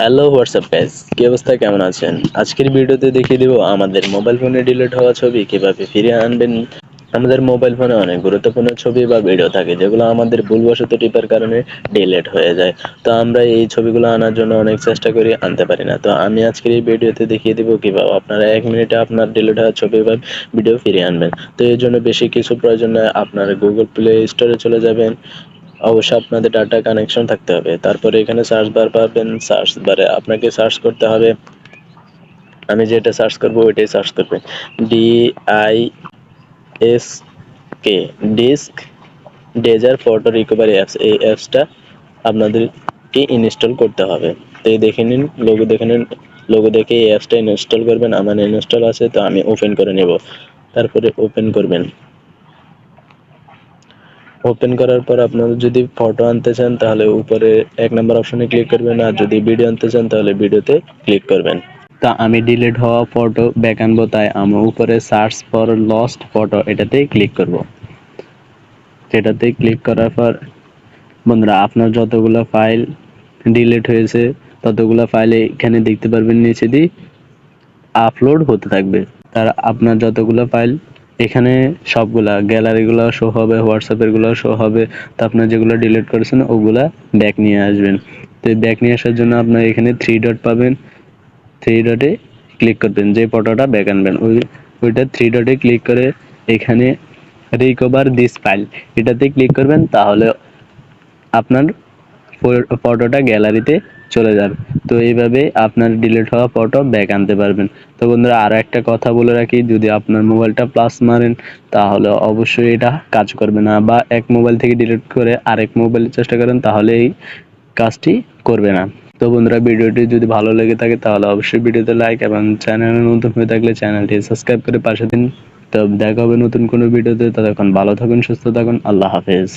Hello WhatsApp guys কি অবস্থা? কেমন আছেন? আজকের ভিডিওতে দেখিয়ে দেব আমাদের মোবাইল ফোনে ডিলিট হওয়া ছবি, কীভাবে ফিরিয়ে আনবেন। আমাদের মোবাইল ফোনে অনেক গুরুত্বপূর্ণ ছবি বা ভিডিও থাকে, যেগুলো আমাদের ভুলবশত টিপার কারণে ডিলিট হয়ে যায়। তো আমরা এই ছবিগুলো আনার জন্য অনেক চেষ্টা করি, আনতে পারি না। তো আমি আজকের এই ভিডিওতে দেখিয়ে দেবো কীভাবে আপনারা এক মিনিটে আপনার ডিলিট হওয়া ছবি বা ভিডিও ফিরিয়ে আনবেন। তো এর জন্য বেশি কিছু প্রয়োজন নয় আপনারা গুগল প্লে স্টোরে চলে যাবেন। অবশ্যই আপনাদের ডাটা কানেকশন থাকতে হবে। তারপরে এখানে সার্চ বার পাবেন সার্চ বারে আপনাকে সার্চ করতে হবে। আমি যেটা সার্চ করব, ওইটাই সার্চ করবেন D I S K disk digger photo recovery apps এই অ্যাপসটা আপনাদেরকে ইনস্টল করতে হবে। তো এই দেখে নিন লোগো দেখে নিন লোগো দেখে এই অ্যাপসটা ইনস্টল করবেন। আমার ইনস্টল আছে, তো আমি ওপেন করে নেব। তারপরে ওপেন করবেন। ওপেন করার পর আপনারা যদি ফটো আনতে চান, তাহলে উপরে এক নম্বর অপশনে ক্লিক করবেন আর যদি ভিডিও আনতে চান, তাহলে ভিডিওতে ক্লিক করবেন। তা আমি ডিলিট হওয়া ফটো ব্যাক আনব, তাই আমি উপরে সার্চ ফর লস্ট ফটো এটাতে ক্লিক করব। এটাতে ক্লিক করার পর, বন্ধুরা, আপনার যতগুলো ফাইল ডিলিট হয়েছে, ততগুলো ফাইল এখানে দেখতে পারবেন, নিচে দিয়ে আপলোড হতে থাকবে। তার আপনার যতগুলো ফাইল এখানে সবগুলা গ্যালারিগুলো শো হবে হোয়াটসঅ্যাপেরগুলো শো হবে। তো আপনার যেগুলো ডিলিট করেছেন, ওগুলা ব্যাক নিয়ে আসবেন। তো ব্যাক নিয়ে আসার জন্য আপনার এখানে থ্রি ডট পাবেন। থ্রি ডটে ক্লিক করবেন, যে ফটোটা ব্যাক আনবেন। ওই, ওইটা থ্রি ডটে ক্লিক করে এখানে রিকভার দিস ফাইল এটাতে ক্লিক করবেন, তাহলে আপনার ফটোটা গ্যালারিতে চলে যাবে তো এইভাবে আপনার ডিলিট হওয়া ফটো ব্যাক আনতে পারবেন। তো বন্ধুরা আরও একটা কথা বলে রাখি, যদি আপনার মোবাইলটা প্লাস মারেন, তাহলে অবশ্যই এটা কাজ করবে না। বা এক মোবাইল থেকে ডিলিট করে আরেক মোবাইলে চেষ্টা করেন, তাহলে এই কাজটি করবে না। তো বন্ধুরা, ভিডিওটি যদি ভালো লেগে থাকে, তাহলে অবশ্যই ভিডিওতে লাইক এবং চ্যানেলে নতুন হয়ে থাকলে চ্যানেলটি সাবস্ক্রাইব করে পাশে দিন। তো দেখা হবে নতুন কোনো ভিডিওতে। ততক্ষণ ভালো থাকুন, সুস্থ থাকুন, আল্লাহ হাফেজ।